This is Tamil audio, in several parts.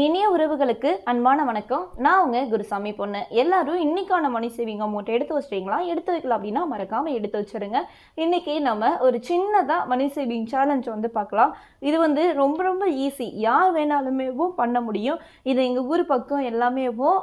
என் இனிய உறவுகளுக்கு அன்பான வணக்கம். நான் உங்க குருசாமி பொண்ணு. எல்லாரும் இன்னைக்கான மணி சேவிங் அமௌண்ட் எடுத்து வச்சிட்டீங்களா? எடுத்து வைக்கலாம் அப்படின்னா மறக்காம எடுத்து வச்சிருங்க. இன்னைக்கு நம்ம ஒரு சின்னதாக மணி சேவிங் சேலஞ்ச் வந்து பார்க்கலாம். இது வந்து ரொம்ப ரொம்ப ஈஸி யார் வேணாலுமேவும் பண்ண முடியும். இது எங்கள் ஊர் பக்கம் எல்லாமேவும்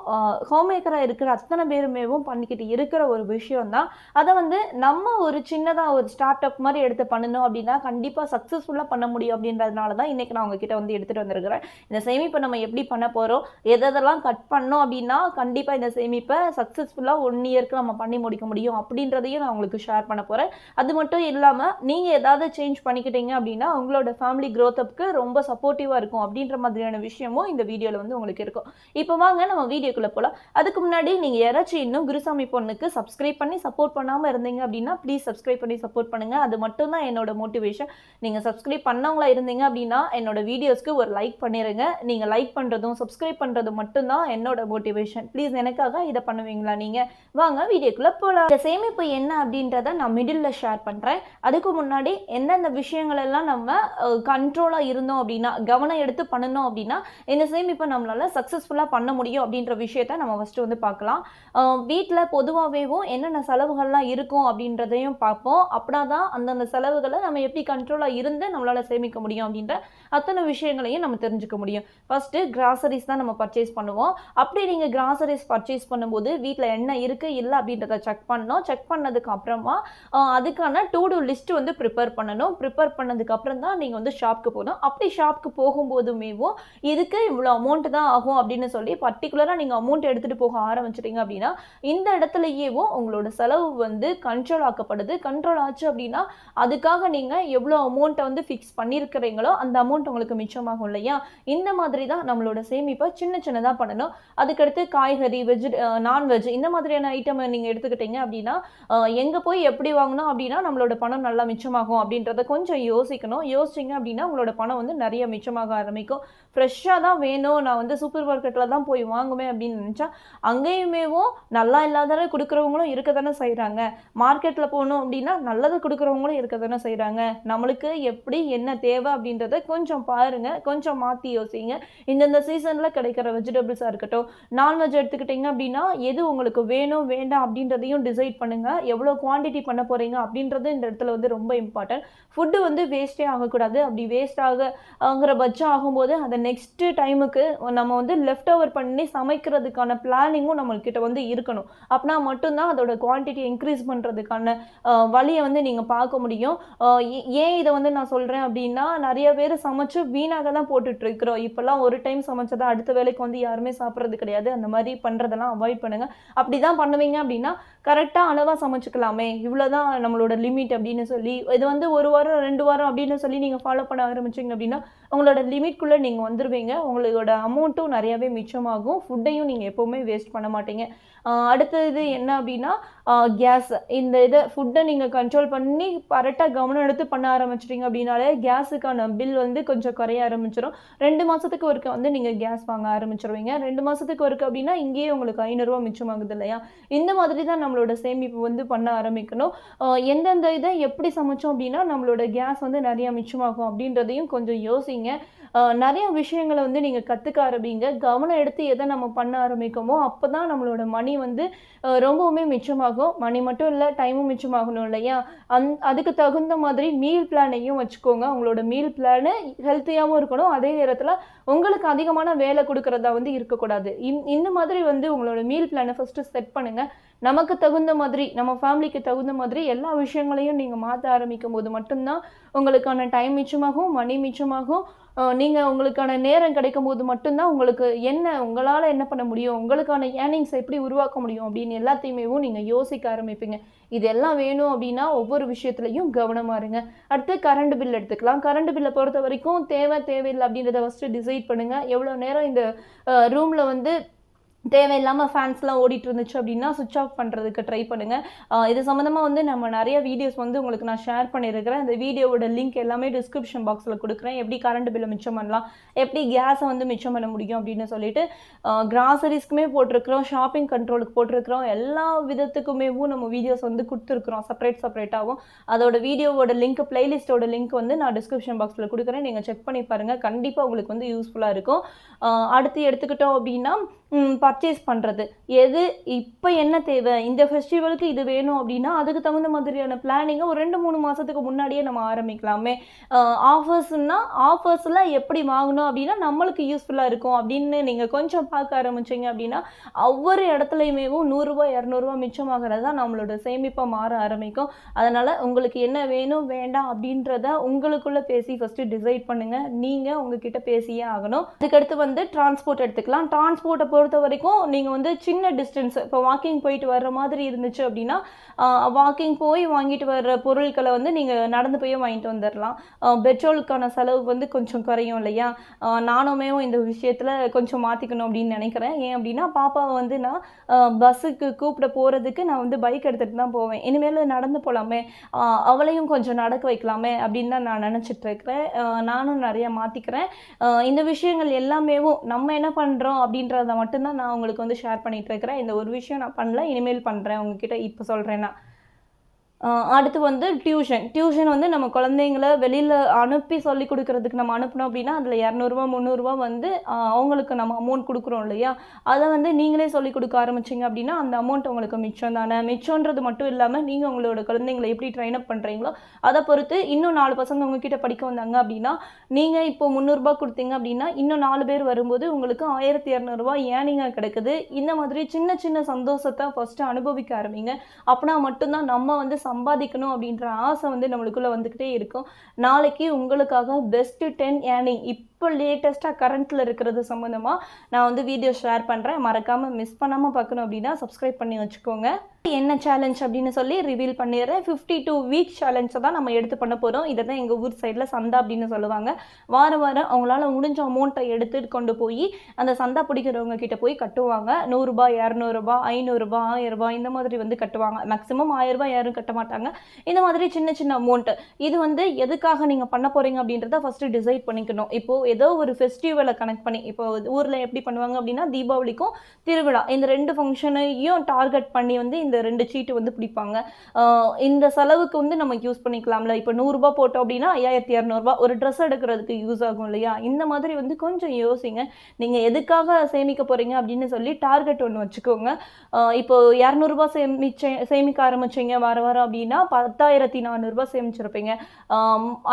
ஹோம் இருக்கிற அத்தனை பேருமேவும் பண்ணிக்கிட்டு இருக்கிற ஒரு விஷயம் தான் அதை வந்து நம்ம ஒரு சின்னதாக ஒரு ஸ்டார்ட் அப் மாதிரி எடுத்து பண்ணணும் அப்படின்னா கண்டிப்பாக சக்ஸஸ்ஃபுல்லாக பண்ண முடியும் அப்படின்றதுனால தான் இன்றைக்கி நான் உங்ககிட்ட வந்து எடுத்துகிட்டு வந்திருக்கிறேன். இந்த சேமிப்பை நம்ம எப்படி பண்ண போகிறோம் எதெல்லாம் கட் பண்ணோம் அப்படின்னா கண்டிப்பாக இந்த சேமிப்பை சக்ஸஸ்ஃபுல்லாக ஒன் இயர்க்கு நம்ம பண்ணி முடிக்க முடியும் அப்படின்றதையும் நான் உங்களுக்கு ஷேர் பண்ண போகிறேன் அது மட்டும் இல்லாமல் நீங்கள் ஏதாவது சேஞ்ச் பண்ணிக்கிட்டீங்க அப்படின்னா உங்களோட ஃபேமிலி க்கு ரொம்ப சப்போர்ட்டிவாக இருக்கும் அப்படின்ற மாதிரியான விஷயமும் இந்த வீடியோவில் வந்து உங்களுக்கு இருக்கும். இப்போ வாங்க நம்ம வீடியோக்குள்ளே போகலாம் அதுக்கு முன்னாடி நீங்கள் யாராச்சும் இன்னும் குருசாமி பொண்ணுக்கு சப்ஸ்கிரைப் பண்ணி சப்போர்ட் பண்ணாமல் இருந்தீங்க அப்படின்னா ப்ளீஸ் சப்ஸ்கிரைப் பண்ணி சப்போர்ட் பண்ணுங்கள் அது மட்டும் தான் என்னோட மோட்டிவேஷன் நீங்கள் சப்ஸ்கிரைப் பண்ணவங்களா இருந்தீங்க அப்படின்னா என்னோட வீடியோஸ்க்கு ஒரு லைக் பண்ணிடுங்க நீங்கள் லைக் பண்ணுறதும் சப்ஸ்கிரைப் பண்ணுறதும் மட்டும்தான் என்னோட மோட்டிவேஷன் ப்ளீஸ் எனக்காக இதை பண்ணுவீங்களா நீங்கள் வாங்க வீடியோக்குள்ளே போகலாம் இந்த சேமிப்பு என்ன அப்படின்றத நான் மிடில் ஷேர் பண்ணுறேன் அதுக்கு முன்னாடி எந்தெந்த விஷயங்கள் எல்லாம் நம்ம கண்ட்ரோலாக இருந்தோம் அப்படின்னா கவனம் எடுத்து பண்ணணும் அப்படின்னா இந்த சேமிப்பை நம்மளால் சக்ஸஸ்ஃபுல்லாக பண்ண முடியும் அப்படின்ற விஷயத்த நம்ம ஃபஸ்ட்டு வந்து பார்க்கலாம். வீட்டில் பொதுவாகவேவும் என்னென்ன செலவுகள்லாம் இருக்கும் அப்படின்றதையும் பார்ப்போம். அப்படின்னா தான் அந்தந்த செலவுகளை நம்ம எப்படி கண்ட்ரோலாக இருந்து நம்மளால் சேமிக்க முடியும் அப்படின்ற அத்தனை விஷயங்களையும் நம்ம தெரிஞ்சுக்க முடியும். ஃபஸ்ட்டு கிராசரிஸ் தான் நம்ம பர்ச்சேஸ் பண்ணுவோம். அப்படி நீங்கள் கிராசரிஸ் பர்ச்சேஸ் பண்ணும்போது வீட்டில் என்ன இருக்குது இல்லை அப்படின்றத செக் பண்ணணும். செக் பண்ணதுக்கு அப்புறமா அதுக்கான டூ டூ லிஸ்ட் வந்து ப்ரிப்பேர் பண்ணணும். ப்ரிப்பேர் பண்ணதுக்கு அப்புறம் தான் நீங்கள் வந்து ஷாப்க்கு போகணும். அப்படி ஷாப்க்கு போகும்போதுமேவும் இதுக்கு இவ்வளோ அமௌண்ட் தான் ஆகும் அப்படின்னு சொல்லி பர்டிகுலராக நீங்கள் அமௌண்ட் எடுத்துகிட்டு போக ஆரம்பிச்சிட்டிங்க அப்படின்னா இந்த இடத்துலயேவும் உங்களோட செலவு வந்து கண்ட்ரோல் ஆக்கப்படுது. கண்ட்ரோல் ஆச்சு அப்படின்னா அதுக்காக நீங்கள் எவ்வளோ அமௌண்ட்டை வந்து ஃபிக்ஸ் பண்ணியிருக்கிறீங்களோ அந்த அமௌண்ட் உங்களுக்கு மிச்சமாகும் இல்லையா? இந்த மாதிரி தான் நம்மளோட சேமிப்பை சின்ன சின்னதாக பண்ணணும். அதுக்கடுத்து காய்கறி வெஜ் நான்வெஜ் இந்த மாதிரியான ஐட்டம் நீங்கள் எடுத்துக்கிட்டீங்க அப்படின்னா எங்கே போய் எப்படி வாங்கினோம் அப்படின்னா நம்மளோட பணம் நல்லா மிச்சமாகும் அப்படின்றத கொஞ்சம் யோசிக்கணும். யோசிச்சிங்க அப்படின்னா உங்களோட பணம் வந்து நிறைய மிச்சமாக ஆரம்பிக்கும். ஃப்ரெஷ்ஷாக தான் வேணும். நான் வந்து சூப்பர் மார்க்கெட்டில் தான் போய் வாங்குவேன் அப்படின்னு நினச்சா அங்கேயுமேவும் நல்லா இல்லாத கொடுக்குறவங்களும் இருக்க தானே செய்கிறாங்க மார்க்கெட்டில் போகணும் அப்படின்னா நல்லது கொடுக்குறவங்களும் இருக்க தானே செய்கிறாங்க நம்மளுக்கு எப்படி என்ன தேவை அப்படின்றத கொஞ்சம் பாருங்க. கொஞ்சம் மாற்றி யோசிங்க. இந்தந்த சீசனில் கிடைக்கிற வெஜிடபிள்ஸாக இருக்கட்டும் நான்வெஜ் எடுத்துக்கிட்டிங்க அப்படின்னா எது உங்களுக்கு வேணும் வேண்டாம் அப்படின்றதையும் டிசைட் பண்ணுங்கள் எவ்வளோ குவாண்டிட்டி பண்ண போகிறீங்க அப்படின்றது இந்த இடத்துல வந்து ரொம்ப இம்பார்ட்டன்ட் ஃபுட்டு வந்து வேஸ்ட்டே ஆகக்கூடாது. அப்படி வேஸ்ட் ஆகுங்கிற பட்சம் ஆகும்போது அதை நெக்ஸ்ட்டு டைமுக்கு நம்ம வந்து லெஃப்ட் ஓவர் பண்ணி சமைக்கிறதுக்கான பிளானிங்கும் நம்மள்கிட்ட வந்து இருக்கணும். அப்படின்னா மட்டும்தான் அதோட குவான்டிட்டி இன்க்ரீஸ் பண்ணுறதுக்கான வழியை வந்து நீங்கள் பார்க்க முடியும். ஏ- ஏன் இதை வந்து நான் சொல்கிறேன் அப்படின்னா நிறைய பேர் சமைச்சு வீணாக தான் போட்டுட்ருக்கிறோம் இப்போல்லாம் ஒரு டைம் சமைச்சதா அடுத்த வேலைக்கு வந்து யாருமே சாப்பிட்றது கிடையாது. அந்த மாதிரி பண்ணுறதெல்லாம் அவாய்ட் பண்ணுங்கள் அப்படி தான் பண்ணுவீங்க அப்படின்னா கரெக்டாக அளவாக சமைச்சுக்கலாமே. இவ்வளோதான் நம்மளோட லிமிட் அப்படின்னு சொல்லி இது வந்து ஒரு வாரம் ரெண்டு வாரம் அப்படின்னு சொல்லி நீங்கள் ஃபாலோ பண்ண ஆரம்பிச்சிங்க அப்படின்னா உங்களோட லிமிட்குள்ளே நீங்கள் வந்துடுவீங்க உங்களோட அமௌண்ட்டும் நிறையாவே மிச்சமாகும். ஃபுட்டையும் நீங்கள் எப்போவுமே வேஸ்ட் பண்ண மாட்டீங்க. அடுத்தது அடுத்தது என்ன அப்படின்னா கேஸ் இந்த இதை ஃபுட்டை நீங்கள் கண்ட்ரோல் பண்ணி கரெக்டாக கவனம் எடுத்து பண்ண ஆரம்பிச்சிட்டிங்க அப்படின்னாலே கேஸுக்கான பில் வந்து கொஞ்சம் குறைய ஆரம்பிச்சிடும் ரெண்டு மாதத்துக்கு ஒருக்க வந்து நீங்கள் கேஸ் வாங்க ஆரம்பிச்சிருவீங்க. ரெண்டு மாதத்துக்கு ஒருக்க அப்படின்னா இங்கேயே உங்களுக்கு ஐநூறுரூவா மிச்சமாகுது இல்லையா? இந்த மாதிரி தான் நம்மளோட சேமிப்பு வந்து பண்ண ஆரம்பிக்கணும். எந்தெந்த இதை எப்படி சமைச்சோம் அப்படின்னா நம்மளோட கேஸ் வந்து நிறையா மிச்சமாகும் அப்படின்றதையும் கொஞ்சம் யோசிங்க. நிறைய விஷயங்களை வந்து நீங்கள் கற்றுக்க ஆரம்பிங்க. கவனம் எடுத்து எதை நம்ம பண்ண ஆரம்பிக்கோமோ அப்போ தான் நம்மளோட மணி வந்து ரொம்பவுமே மிச்சமாகும். மணி மட்டும் இல்லை டைமும் மிச்சமாகணும் இல்லையா? அந் அதுக்கு தகுந்த மாதிரி மீல் பிளானையும் வச்சுக்கோங்க. உங்களோட மீல் பிளானு ஹெல்த்தியாகவும் இருக்கணும். அதே நேரத்தில் உங்களுக்கு அதிகமான வேலை கொடுக்கறதா வந்து இருக்கக்கூடாது. இந் இந்த மாதிரி வந்து உங்களோட மீல் பிளானை ஃபஸ்ட்டு செட் பண்ணுங்கள் நமக்கு தகுந்த மாதிரி நம்ம ஃபேமிலிக்கு தகுந்த மாதிரி எல்லா விஷயங்களையும் நீங்கள் மாற்ற ஆரம்பிக்கும் போது மட்டும்தான் உங்களுக்கான டைம் மிச்சமாகும் மணி மிச்சமாகும். நீங்கள் உங்களுக்கான நேரம் கிடைக்கும் போது மட்டும்தான் உங்களுக்கு என்ன உங்களால் என்ன பண்ண முடியும் உங்களுக்கான ஏர்னிங்ஸ் எப்படி உருவாக்க முடியும் அப்படின்னு எல்லாத்தையுமே நீங்கள் யோசிக்க ஆரம்பிப்பீங்க. இது எல்லாம் வேணும் அப்படின்னா ஒவ்வொரு விஷயத்துலையும் கவனமாக இருங்க. அடுத்து கரண்ட் பில் எடுத்துக்கலாம். கரண்ட் பில்லை பொறுத்த வரைக்கும் தேவை தேவையில்லை அப்படின்றத ஃபஸ்ட்டு டிசைட் பண்ணுங்கள் எவ்வளோ நேரம் இந்த ரூமில் வந்து தேவையில்லாமல் ஃபேன்ஸ்லாம் ஓடிட்டு இருந்துச்சு அப்படின்னா சுவிச் ஆஃப் பண்ணுறதுக்கு ட்ரை பண்ணுங்கள் இது சம்மந்தமாக வந்து நம்ம நிறைய வீடியோஸ் வந்து உங்களுக்கு நான் ஷேர் பண்ணியிருக்கிறேன் அந்த வீடியோவோட லிங்க் எல்லாமே டிஸ்கிரிப்ஷன் பாக்ஸில் கொடுக்குறேன். எப்படி கரண்ட் பில்லை மிச்சம் பண்ணலாம் எப்படி கேஸை வந்து மிச்சம் பண்ண முடியும் அப்படின்னு சொல்லிட்டு கிராசரிஸ்க்குமே போட்டிருக்கிறோம் ஷாப்பிங் கண்ட்ரோலுக்கு போட்டிருக்கிறோம். எல்லா விதத்துக்குமேவும் நம்ம வீடியோஸ் வந்து கொடுத்துருக்குறோம். செப்பரேட் செப்பரேட்டாகவும் அதோட வீடியோவோட லிங்க் பிளேலிஸ்ட்டோட லிங்க் வந்து நான் டிஸ்கிரிப்ஷன் பாக்ஸில் கொடுக்குறேன். நீங்கள் செக் பண்ணி பாருங்கள் கண்டிப்பாக உங்களுக்கு வந்து யூஸ்ஃபுல்லாக இருக்கும். அடுத்து எடுத்துக்கிட்டோம் அப்படின்னா பர்ச்சேஸ் பண்ணுறது எது இப்போ என்ன தேவை? இந்த ஃபெஸ்டிவலுக்கு இது வேணும் அப்படின்னா அதுக்கு தகுந்த மாதிரியான பிளானிங்கை ஒரு ரெண்டு மூணு மாதத்துக்கு முன்னாடியே நம்ம ஆரம்பிக்கலாமே. ஆஃபர்ஸ்னால் ஆஃபர்ஸில் எப்படி வாங்கணும் அப்படின்னா நம்மளுக்கு யூஸ்ஃபுல்லாக இருக்கும் அப்படின்னு நீங்கள் கொஞ்சம் பார்க்க ஆரம்பிச்சிங்க அப்படின்னா ஒவ்வொரு இடத்துலையுமேவும் நூறுரூவா இரநூறுவா மிச்சமாகிறது தான் நம்மளோட சேமிப்பாக மாற ஆரம்பிக்கும். அதனால் உங்களுக்கு என்ன வேணும் வேண்டாம் அப்படின்றத உங்களுக்குள்ளே பேசி ஃபஸ்ட்டு டிசைட் பண்ணுங்கள் நீங்கள் உங்ககிட்ட பேசியே ஆகணும். அதுக்கடுத்து வந்து டிரான்ஸ்போர்ட் எடுத்துக்கலாம். டிரான்ஸ்போர்ட்டை பொறுத்த வரைக்கும் நீங்கள் வந்து சின்ன டிஸ்டன்ஸ் இப்போ வாக்கிங் போயிட்டு வர்ற மாதிரி இருந்துச்சு அப்படின்னா வாக்கிங் போய் வாங்கிட்டு வர்ற பொருட்களை வந்து நீங்கள் நடந்து போய் வாங்கிட்டு வந்துடலாம் பெட்ரோலுக்கான செலவு வந்து கொஞ்சம் குறையும் இல்லையா? நானுமே இந்த விஷயத்தில் கொஞ்சம் மாற்றிக்கணும் அப்படின்னு நினைக்கிறேன். ஏன் அப்படின்னா பாப்பாவை வந்து நான் பஸ்ஸுக்கு கூப்பிட போகிறதுக்கு நான் வந்து பைக் எடுத்துகிட்டு தான் போவேன். இனிமேல் நடந்து போகலாமே அவளையும் கொஞ்சம் நடக்க வைக்கலாமே அப்படின்னு தான் நான் நினச்சிட்டு இருக்கிறேன் நானும் நிறைய மாற்றிக்கிறேன் இந்த விஷயங்கள் எல்லாமேவும் நம்ம என்ன பண்ணுறோம் அப்படின்றத மட்டும்தான் நான் உங்களுக்கு வந்து ஷேர் பண்ணிகிட்டு இருக்கிறேன். இந்த ஒரு விஷயம் நான் பண்ணல இனிமேல் பண்ணுறேன் உங்ககிட்ட இப்போ சொல்கிறேன்னா அடுத்து வந்து டியூஷன். டியூஷன் வந்து நம்ம குழந்தைங்கள வெளியில் அனுப்பி சொல்லி கொடுக்கறதுக்கு நம்ம அனுப்பினோம் அப்படின்னா அதில் இரநூறுவா முந்நூறுரூவா வந்து அவங்களுக்கு நம்ம அமௌண்ட் கொடுக்குறோம் இல்லையா? அதை வந்து நீங்களே சொல்லி கொடுக்க ஆரம்பிச்சிங்க அப்படின்னா அந்த அமௌண்ட் உங்களுக்கு மிச்சம் தானே? மிச்சம்ன்றது மட்டும் இல்லாமல் நீங்கள் உங்களோட குழந்தைங்களை எப்படி ட்ரெயின் அப் பண்ணுறீங்களோ அதை பொறுத்து இன்னும் நாலு பசங்க உங்ககிட்ட படிக்க வந்தாங்க அப்படின்னா நீங்கள் இப்போ முந்நூறுரூபா கொடுத்தீங்க அப்படின்னா இன்னும் நாலு பேர் வரும்போது உங்களுக்கு ஆயிரத்தி இரநூறுவா ஏனிங்க கிடைக்குது. இந்த மாதிரி சின்ன சின்ன சந்தோஷத்தை ஃபஸ்ட்டு அனுபவிக்க ஆரம்பிங்க. அப்படின்னா மட்டும்தான் நம்ம வந்து சம்பாதிக்கணும் அப்படின்ற ஆசை வந்து நம்மளுக்குள்ள வந்துக்கிட்டே இருக்கும். நாளைக்கு உங்களுக்காக பெஸ்ட்டு டென் ஏர்னிங் இப்போ லேட்டஸ்ட்டாக கரண்ட்டில் இருக்கிறது சம்மந்தமாக நான் வந்து வீடியோ ஷேர் பண்ணுறேன் மறக்காமல் மிஸ் பண்ணாமல் பார்க்கணும் அப்படின்னா சப்ஸ்கிரைப் பண்ணி வச்சுக்கோங்க. என்ன சேலஞ்ச் அப்படின்னு சொல்லி ரிவீல் பண்ணிடுறேன். ஃபிஃப்டி டூ வீக் சேலஞ்சை தான் நம்ம எடுத்து பண்ண போகிறோம் இதை தான் எங்கள் ஊர் சைடில் சந்தா அப்படின்னு சொல்லுவாங்க. வாரம் வாரம் அவங்களால முடிஞ்ச அமௌண்ட்டை எடுத்துட்டு கொண்டு போய் அந்த சந்தா பிடிக்கிறவங்க கிட்ட போய் கட்டுவாங்க. நூறுரூபா இரநூறுபா ஐநூறுரூபா ஆயிரரூபா இந்த மாதிரி வந்து கட்டுவாங்க. மேக்ஸிமம் ஆயிரரூபா யாரும் கட்ட மாட்டாங்க. இந்த மாதிரி சின்ன சின்ன அமௌண்ட்டு இது வந்து எதுக்காக நீங்கள் பண்ண போகிறீங்க அப்படின்றத ஃபஸ்ட்டு டிசைட் பண்ணிக்கணும். இப்போது ஏதோ ஒரு ஃபெஸ்டிவலை கனெக்ட் பண்ணி இப்போ ஊரில் எப்படி பண்ணுவாங்க அப்படின்னா தீபாவளிக்கும் திருவிழா. இந்த ரெண்டு ஃபங்க்ஷனையும் டார்கெட் பண்ணி வந்து இந்த ரெண்டு சீட்டு வந்து பிடிப்பாங்க. இந்த செலவுக்கு வந்து நம்ம யூஸ் பண்ணிக்கலாம்ல. இப்போ நூறுரூபா போட்டோம் அப்படின்னா ஐயாயிரத்தி இரநூறுபா ஒரு ட்ரெஸ் எடுக்கிறதுக்கு யூஸ் ஆகும் இல்லையா? இந்த மாதிரி வந்து கொஞ்சம் யோசிங்க. நீங்கள் எதுக்காக சேமிக்க போகிறீங்க அப்படின்னு சொல்லி டார்கெட் ஒன்று வச்சுக்கோங்க. இப்போ இரநூறுபா சேமிச்ச சேமிக்க ஆரம்பிச்சிங்க வார வாரம் அப்படின்னா பத்தாயிரத்தி நானூறுரூபா சேமிச்சிருப்பீங்க.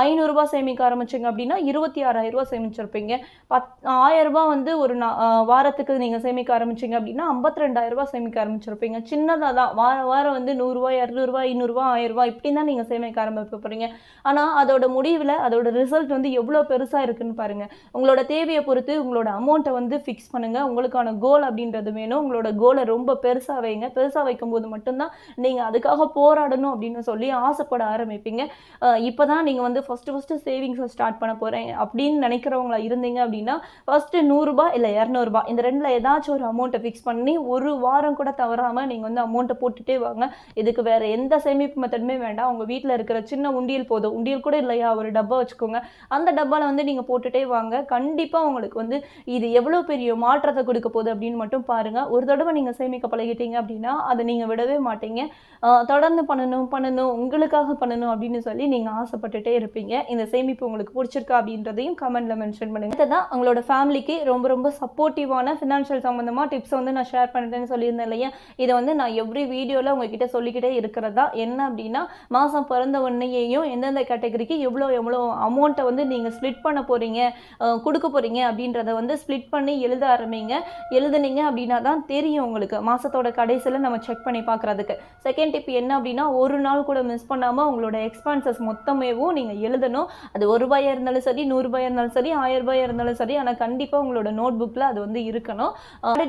ஐநூறுரூபா சேமிக்க ஆரம்பிச்சிங்க அப்படின்னா இருபத்தி ஆறாயிரரூபா சேமிச்சிருப்பீங்க. பத் ஆயிரரூபா வந்து ஒரு நா- வாரத்துக்கு நீங்கள் சேமிக்க ஆரம்பிச்சிங்க அப்படின்னா ஐம்பத்தி ரெண்டாயிரரூபா சேமிக்க ஆரம்பிச்சிருப்பீங்க. சின்னதாக தான். வார வாரம் வந்து நூறுரூவா இரநூறுவா ஐநூறுரூவா ஆயிரரூவா இப்படி தான் நீங்கள் சேமிக்க ஆரம்பிக்க போகிறீங்க ஆனால் அதோட முடிவில் அதோட ரிசல்ட் வந்து எவ்வளோ பெருசாக இருக்குன்னு பாருங்கள் உங்களோட தேவையை பொறுத்து உங்களோட அமௌண்ட்டை வந்து ஃபிக்ஸ் பண்ணுங்கள் உங்களுக்கான கோல் அப்படின்றது வேணும். உங்களோட கோலை ரொம்ப பெருசாக வைங்க. பெருசாக வைக்கும்போது மட்டும்தான் நீங்கள் அதுக்காக போராடணும் அப்படின்னு சொல்லி ஆசைப்பட ஆரம்பிப்பீங்க. இப்போ தான் நீங்கள் வந்து ஃபஸ்ட்டு ஃபஸ்ட்டு சேவிங்ஸை ஸ்டார்ட் பண்ண போகிறேன் அப்படின்னு நினைக்கிறவங்களா இருந்தீங்க அப்படின்னா ஃபஸ்ட்டு நூறுரூபா இல்லை இரநூறுபா இந்த ரெண்டில் ஏதாச்சும் ஒரு அமௌண்ட்டை ஃபிக்ஸ் பண்ணி ஒரு வாரம் கூட தவறாமல் நீங்கள் வந்து அமௌண்ட்டை போட்டுட்டே வாங்க. இதுக்கு வேறு எந்த சேமிப்பு மெத்தடுமே வேண்டாம். உங்கள் வீட்டில் இருக்கிற சின்ன உண்டியல் போதும். உண்டியல் கூட இல்லையா? ஒரு டப்பா வச்சுக்கோங்க. அந்த டப்பாவில் வந்து நீங்கள் போட்டுட்டே வாங்க. கண்டிப்பாக உங்களுக்கு வந்து இது எவ்வளோ பெரிய மாற்றத்தை கொடுக்க போகுது அப்படின்னு மட்டும் பாருங்கள் ஒரு தடவை நீங்கள் சேமிக்க பழகிட்டீங்க அப்படின்னா அதை நீங்கள் விடவே மாட்டீங்க. தொடர்ந்து பண்ணணும் பண்ணணும் உங்களுக்காக பண்ணணும் அப்படின்னு சொல்லி நீங்கள் ஆசைப்பட்டுட்டே இருப்பீங்க. இந்த சேமிப்பு உங்களுக்கு பிடிச்சிருக்கா அப்படின்றதையும் கமெண்ட்டில் மென்ஷன் பண்ணுங்கள் இதுதான் உங்களோட ஃபேமிலிக்கு ரொம்ப ரொம்ப சப்போர்ட்டிவான ஃபினான்ஷியல் சம்மந்தமாக டிப்ஸ் வந்து நான் ஷேர் பண்ணுறேன்னு சொல்லியிருந்தேன் இல்லையா? இதை வந்து நான் எவ்ரி வீடியோவில் உங்ககிட்ட சொல்லிக்கிட்டே இருக்கிறதா? என்ன அப்படின்னா மாதம் பிறந்த உடனேயும் எந்தெந்த கேட்டகரிக்கு எவ்வளோ எவ்வளோ அமௌண்ட்டை வந்து நீங்கள் ஸ்ப்ளிட் பண்ண போகிறீங்க கொடுக்க போகிறீங்க அப்படின்றத வந்து ஸ்ப்ளிட் பண்ணி எழுத ஆரம்பிங்க. எழுதுனீங்க அப்படின்னா தான் தெரியும் உங்களுக்கு. மாதத்தோட கடைசியில் நம்ம செக் பண்ணி பார்க்குறதுக்கு செகண்ட் டிப் என்ன அப்படின்னா ஒரு நாள் கூட மிஸ் பண்ணாமல் உங்களோட எக்ஸ்பென்சஸ் மொத்தமேவும் நீங்கள் எழுதணும். அது ஒரு ரூபாயாக இருந்தாலும் சரி நூறுரூபாயாக இருந்தாலும் சரி ஆயிரம் ரூபாயாக இருந்தாலும் சரி ஆனால் கண்டிப்பாக உங்களோட நோட் புக்கில் அது வந்து இருக்கணும்.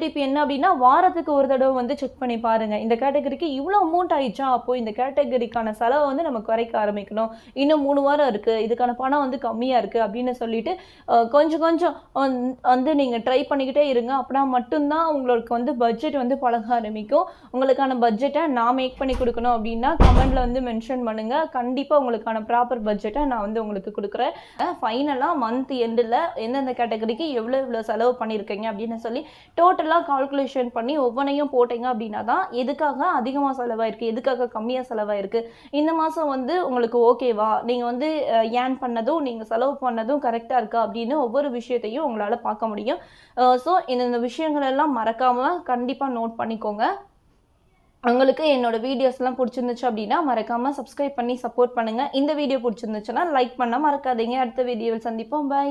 டிப் என்ன அப்படின்னா வாரத்துக்கு ஒரு தடவை வந்து செக் பண்ணி பாருங்கள் இந்த கேட்டகரிக்கு இவ்வளோ அமௌண்ட் ஆயிடுச்சா? அப்போது இந்த கேட்டகரிக்கான செலவை வந்து நம்ம குறைக்க ஆரம்பிக்கணும். இன்னும் மூணு வாரம் இருக்குது இதுக்கான பணம் வந்து கம்மியாக இருக்குது அப்படின்னு சொல்லிட்டு கொஞ்சம் கொஞ்சம் வந்து- நீங்கள் ட்ரை பண்ணிக்கிட்டே இருங்க. அப்படின்னா மட்டும்தான் உங்களுக்கு வந்து பட்ஜெட் வந்து பழக ஆரம்பிக்கும். உங்களுக்கான பட்ஜெட்டை நான் மேக் பண்ணி கொடுக்கணும் அப்படின்னா கமெண்டில் வந்து மென்ஷன் பண்ணுங்கள் கண்டிப்பாக உங்களுக்கான ப்ராப்பர் பட்ஜெட்டை நான் வந்து உங்களுக்கு கொடுக்குறேன். ஃபைனலாக மந்த் எண்டில் எந்தெந்த கேட்டகரிக்கு எவ்வளோ எவ்வளோ செலவு பண்ணியிருக்கீங்க அப்படின்னு சொல்லி டோட்டலாக கால்குலேஷன் பண்ணி ஒவ்வொன்றையும் போட்டீங்க அப்படின்னா தான் எதுக்காக அதிகமாக செலவாயிருக்கு எதுக்காக கம்மியாக செலவாயிருக்கு? இந்த மாதம் வந்து உங்களுக்கு ஓகேவா நீங்கள் வந்து ஏன் பண்ணதும் நீங்கள் செலவு பண்ணதும் கரெக்டாக இருக்கா? அப்படின்னு ஒவ்வொரு விஷயத்தையும் உங்களால் பார்க்க முடியும். ஸோ இந்த விஷயங்கள் எல்லாம் மறக்காமல் கண்டிப்பாக நோட் பண்ணிக்கோங்க. உங்களுக்கு என்னோட வீடியோஸ்லாம் பிடிச்சிருந்துச்சு அப்படின்னா மறக்காமல் சப்ஸ்கிரைப் பண்ணி சப்போர்ட் பண்ணுங்கள் இந்த வீடியோ பிடிச்சிருந்துச்சுன்னா லைக் பண்ண மறக்காதீங்க. அடுத்த வீடியோவில் சந்திப்போம். பை